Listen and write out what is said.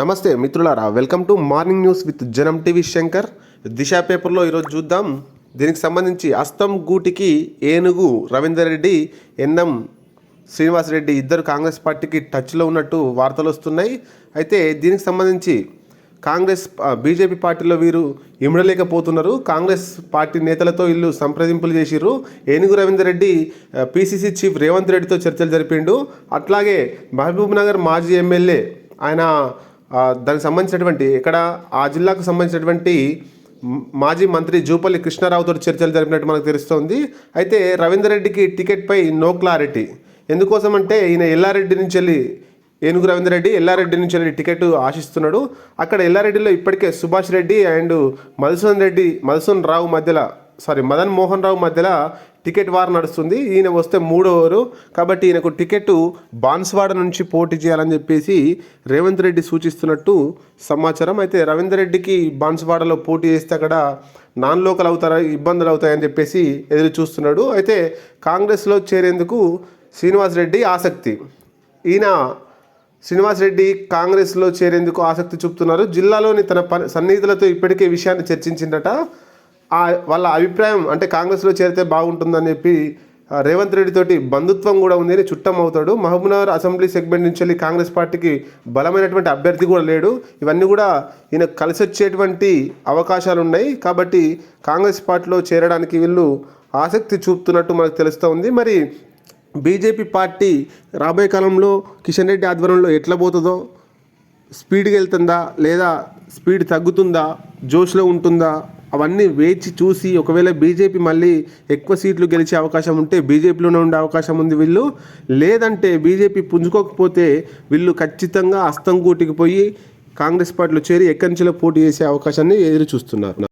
నమస్తే మిత్రులారా welcome to morning news with Janam TV Shankar. Disha పేపర్లో ఈరోజు చూద్దాం. దీనికి సంబంధించి అస్తం గూటికి ఏనుగు రవీందర్ రెడ్డి ఎన్ఎం శ్రీనివాసరెడ్డి ఇద్దరు కాంగ్రెస్ పార్టీకి టచ్లో ఉన్నట్టు వార్తలు వస్తున్నాయి. అయితే దీనికి సంబంధించి కాంగ్రెస్ బీజేపీ పార్టీలో వీరు ఇమడలేకపోతున్నారు. కాంగ్రెస్ పార్టీ నేతలతో వీళ్ళు సంప్రదింపులు చేసిర్రు. ఏనుగు రవీందర్ రెడ్డి పీసీసీ చీఫ్ రేవంత్ రెడ్డితో చర్చలు జరిపిండు. అట్లాగే మహబూబ్ నగర్ మాజీ ఎమ్మెల్యే ఆయన దానికి సంబంధించినటువంటి ఇక్కడ ఆ జిల్లాకు సంబంధించినటువంటి మాజీ మంత్రి జూపల్లి కృష్ణారావుతో చర్చలు జరిపినట్టు మనకు తెలుస్తోంది. అయితే రవీందర్ రెడ్డికి టికెట్పై నో క్లారిటీ. ఎందుకోసం అంటే ఈయన ఎల్లారెడ్డి నుంచి వెళ్ళి ఏనుగు రవీందర్ రెడ్డి ఎల్లారెడ్డి నుంచి వెళ్ళి టికెట్ ఆశిస్తున్నాడు. అక్కడ ఎల్లారెడ్డిలో ఇప్పటికే సుభాష్ రెడ్డి అండ్ మధుసూన్ రెడ్డి మధుసూన్ రావు మధ్యలో సారీ మదన్ మోహన్ రావు మధ్యలో టికెట్ వార్ నడుస్తుంది. ఈయన వస్తే మూడోవరు కాబట్టి ఈయనకు టికెట్ బాన్స్వాడ నుంచి పోటీ చేయాలని చెప్పేసి రేవంత్ రెడ్డి సూచిస్తున్నట్టు సమాచారం. అయితే రవీందర్ రెడ్డికి బాన్స్వాడలో పోటీ చేస్తే అక్కడ నాన్ లోకల్ అవుతారా ఇబ్బందులు అవుతాయని చెప్పేసి ఎదురు చూస్తున్నాడు. అయితే కాంగ్రెస్లో చేరేందుకు శ్రీనివాస్ రెడ్డి ఆసక్తి. ఈయన శ్రీనివాస్ రెడ్డి కాంగ్రెస్లో చేరేందుకు ఆసక్తి చూపుతున్నారు. జిల్లాలోని తన పని సన్నిహితులతో ఇప్పటికే విషయాన్ని చర్చించిందట. వాళ్ళ అభిప్రాయం అంటే కాంగ్రెస్లో చేరితే బాగుంటుందని చెప్పి రేవంత్ రెడ్డి తోటి బంధుత్వం కూడా ఉంది అని చుట్టం అవుతాడు. మహబూబ్నగర్ అసెంబ్లీ సెగ్మెంట్ నుంచి వెళ్ళి కాంగ్రెస్ పార్టీకి బలమైనటువంటి అభ్యర్థి కూడా లేడు. ఇవన్నీ కూడా ఈయన కలిసి వచ్చేటువంటి అవకాశాలు ఉన్నాయి కాబట్టి కాంగ్రెస్ పార్టీలో చేరడానికి వీళ్ళు ఆసక్తి చూపుతున్నట్టు మనకు తెలుస్తూ ఉంది మరి బీజేపీ పార్టీ రాబోయే కాలంలో కిషన్ రెడ్డి ఆధ్వర్యంలో ఎట్లా పోతుందో? స్పీడ్గా వెళ్తుందా? లేదా స్పీడ్ తగ్గుతుందా? జోష్లో ఉంటుందా? అవన్నీ వేచి చూసి ఒకవేళ బీజేపీ మళ్ళీ ఎక్కువ సీట్లు గెలిచే అవకాశం ఉంటే బీజేపీలోనే ఉండే అవకాశం ఉంది వీళ్ళు. లేదంటే బీజేపీ పుంజుకోకపోతే వీళ్ళు ఖచ్చితంగా అస్తం గూటికి పోయి కాంగ్రెస్ పార్టీలో చేరి ఎక్కడి నుంచిలో పోటీ చేసే అవకాశాన్ని ఎదురు చూస్తున్నారు